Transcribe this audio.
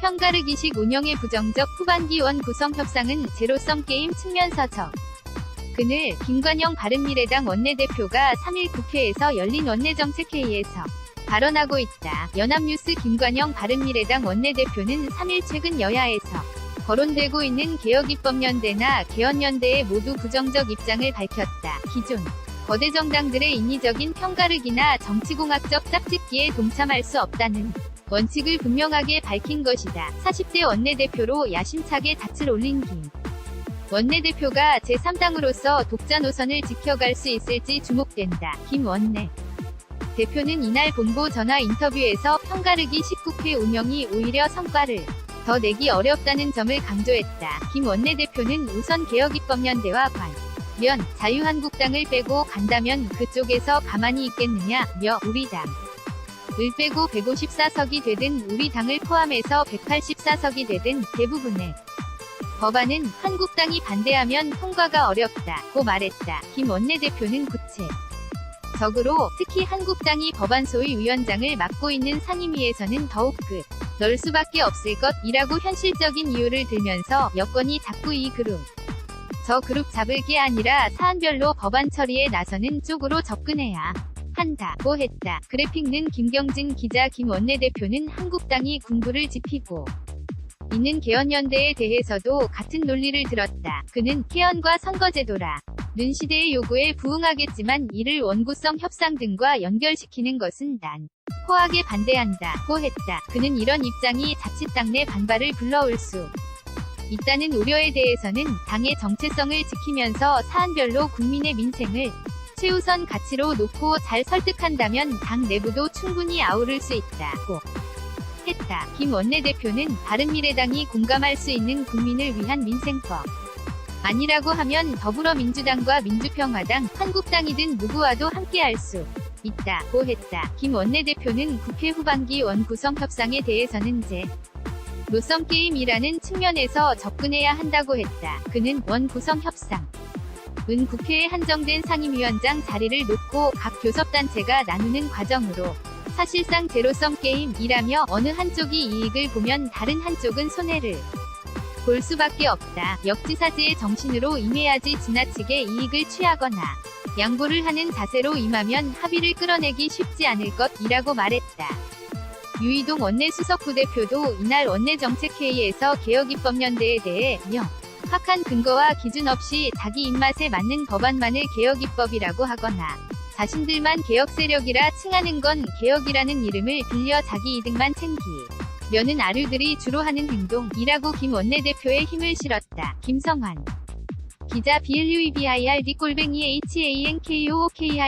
편가르기식 운영의 부정적 후반기 원 구성 협상은 제로섬 게임 측면서 적. 그늘 김관영 바른미래당 원내대표가 3일 국회에서 열린 원내정책회의에서 발언하고 있다. 연합뉴스 김관영 바른미래당 원내대표는 3일 최근 여야에서 거론되고 있는 개혁입법연대나 개헌연대에 모두 부정적 입장을 밝혔다. 기존 거대 정당들의 인위적인 편가르기나 정치공학적 짝짓기에 동참할 수 없다는 원칙을 분명하게 밝힌 것이다. 40대 원내대표로 야심차게 닻을 올린 김 원내대표가 제3당으로서 독자 노선을 지켜갈 수 있을지 주목된다. 김 원내 대표는 이날 본부 전화 인터뷰에서 편가르기 19회 운영이 오히려 성과를 더 내기 어렵다는 점을 강조했다. 김 원내대표는 우선 개혁입법연대와 관련 자유한국당을 빼고 간다면 그쪽에서 가만히 있겠느냐 며 우리 당. 을 빼고 154석이 되든 우리 당을 포함해서 184석이 되든 대부분의 법안은 한국당이 반대하면 통과가 어렵다고 말했다. 김 원내대표는 구체. 적으로 특히 한국당이 법안 소위 위원장을 맡고 있는 상임위에서는 더욱 그, 널 수밖에 없을 것이라고 현실적인 이유를 들면서 여권이 자꾸 이 그룹. 저 그룹 잡을 게 아니라 사안별로 법안 처리에 나서는 쪽으로 접근해야 한다고 했다. 그래픽는 김경진 기자 김 원내대표는 한국당이 군부를 지피고 있는 개헌연대에 대해서도 같은 논리를 들었다. 그는 개헌과 선거제도라. 는 시대의 요구에 부응하겠지만 이를 원구성 협상 등과 연결시키는 것은 난 호하게 반대한다 고 했다. 그는 이런 입장이 자칫 당내 반발을 불러올 수 있다는 우려에 대해서는 당의 정체성을 지키면서 사안별로 국민의 민생을 최우선 가치로 놓고 잘 설득한다면 당 내부도 충분히 아우를 수 있다고 했다. 김 원내대표는 바른미래당이 공감할 수 있는 국민을 위한 민생법 아니라고 하면 더불어민주당과 민주평화당, 한국당이든 누구와도 함께할 수 있다고 했다. 김 원내대표는 국회 후반기 원구성 협상에 대해서는 제 로썸 게임이라는 측면에서 접근해야 한다고 했다. 그는 원 구성 협상 은 국회에 한정된 상임위원장 자리를 놓고 각 교섭단체가 나누는 과정으로 사실상 제로섬 게임이라며 어느 한쪽이 이익을 보면 다른 한쪽은 손해를 볼 수밖에 없다. 역지사지의 정신으로 임해야지 지나치게 이익을 취하거나 양보를 하는 자세로 임하면 합의를 끌어내기 쉽지 않을 것이라고 말했다. 유이동 원내 수석 부대표도 이날 원내 정책회의에서 개혁입법연대에 대해 명 확한 근거와 기준 없이 자기 입맛에 맞는 법안만을 개혁 입법이라고 하거나 자신들만 개혁 세력이라 칭하는 건 개혁이라는 이름을 빌려 자기 이득만 챙기 려는 아류들이 주로 하는 행동이라고 김 원내대표의 힘을 실었다. 김성환 기자 BLUEBIRD 꼴뱅이 HANKOOKIL